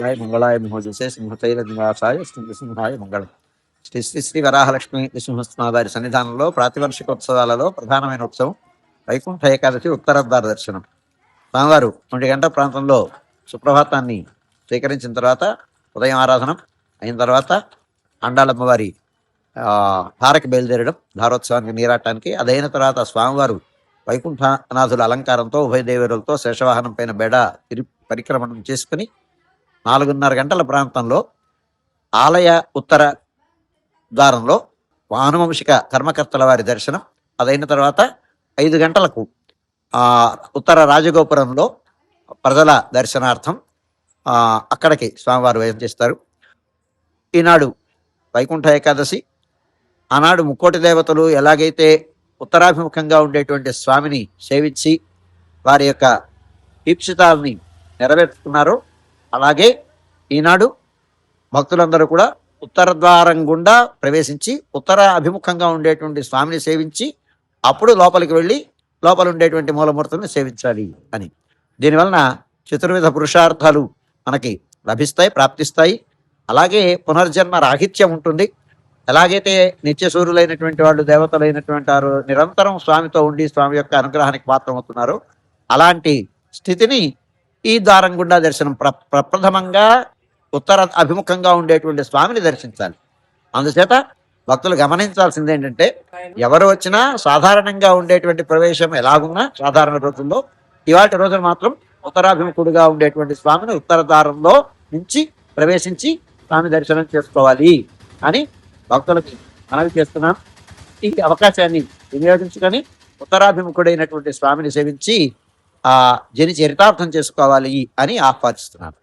సింహాయ మంగళాయ మహోజసే సింహతైల నివాసాయ సింహాయ మంగళం. శ్రీ శ్రీ శ్రీ వరాహలక్ష్మి నృసింహస్వామివారి సన్నిధానంలో ప్రాతివర్షికోత్సవాలలో ప్రధానమైన ఉత్సవం వైకుంఠ ఏకాదశి ఉత్తరద్వార దర్శనం. స్వామివారు ఒంటి గంట ప్రాంతంలో సుప్రభాతాన్ని స్వీకరించిన తర్వాత ఉదయం ఆరాధనం అయిన తర్వాత అండాలమ్మవారి ధారకి బయలుదేరడం ధారోత్సవానికి నీరాటానికి అదైన తర్వాత స్వామివారు వైకుంఠనాథుల అలంకారంతో ఉభయ దేవరులతో శేషవాహనం పైన బెడ తిరి పరిక్రమణం చేసుకుని నాలుగున్నర గంటల ప్రాంతంలో ఆలయ ఉత్తర ద్వారంలో వానువంశిక కర్మకర్తల వారి దర్శనం. అదైన తర్వాత ఐదు గంటలకు ఉత్తర రాజగోపురంలో ప్రజల దర్శనార్థం అక్కడికి స్వామివారు వ్యయం చేస్తారు. ఈనాడు వైకుంఠ ఏకాదశి. ఆనాడు ముక్కోటి దేవతలు ఎలాగైతే ఉత్తరాభిముఖంగా ఉండేటువంటి స్వామిని సేవించి వారి యొక్క ఈప్సితాలని నెరవేర్చుకున్నారో అలాగే ఈనాడు భక్తులందరూ కూడా ఉత్తర ద్వారం గుండా ప్రవేశించి ఉత్తర అభిముఖంగా ఉండేటువంటి స్వామిని సేవించి అప్పుడు లోపలికి వెళ్ళి లోపల ఉండేటువంటి మూలమూర్తుల్ని సేవించాలి అని. దీనివలన చతుర్విధ పురుషార్థాలు మనకి లభిస్తాయి ప్రాప్తిస్తాయి. అలాగే పునర్జన్మ రాహిత్యం ఉంటుంది. ఎలాగైతే నిత్యసూర్యులైనటువంటి వాళ్ళు దేవతలైనటువంటి వారు నిరంతరం స్వామితో ఉండి స్వామి యొక్క అనుగ్రహానికి పాత్రమవుతున్నారు అలాంటి స్థితిని ఈ ద్వారం గుండా దర్శనం ప్ర ప్రప్రథమంగా ఉత్తర అభిముఖంగా ఉండేటువంటి స్వామిని దర్శించాలి. అందుచేత భక్తులు గమనించాల్సింది ఏంటంటే ఎవరు వచ్చినా సాధారణంగా ఉండేటువంటి ప్రవేశం ఎలాగున్నా సాధారణ రోజుల్లో ఇవాటి రోజున మాత్రం ఉత్తరాభిముఖుడుగా ఉండేటువంటి స్వామిని ఉత్తర ద్వారంలో నుంచి ప్రవేశించి స్వామి దర్శనం చేసుకోవాలి అని భక్తులకి మనవి చేస్తున్నాం. ఈ అవకాశాన్ని వినియోగించుకొని ఉత్తరాభిముఖుడైనటువంటి స్వామిని సేవించి ఆ జని చరితార్థం చేసుకోవాలి అని ఆహ్వానిస్తున్నాను.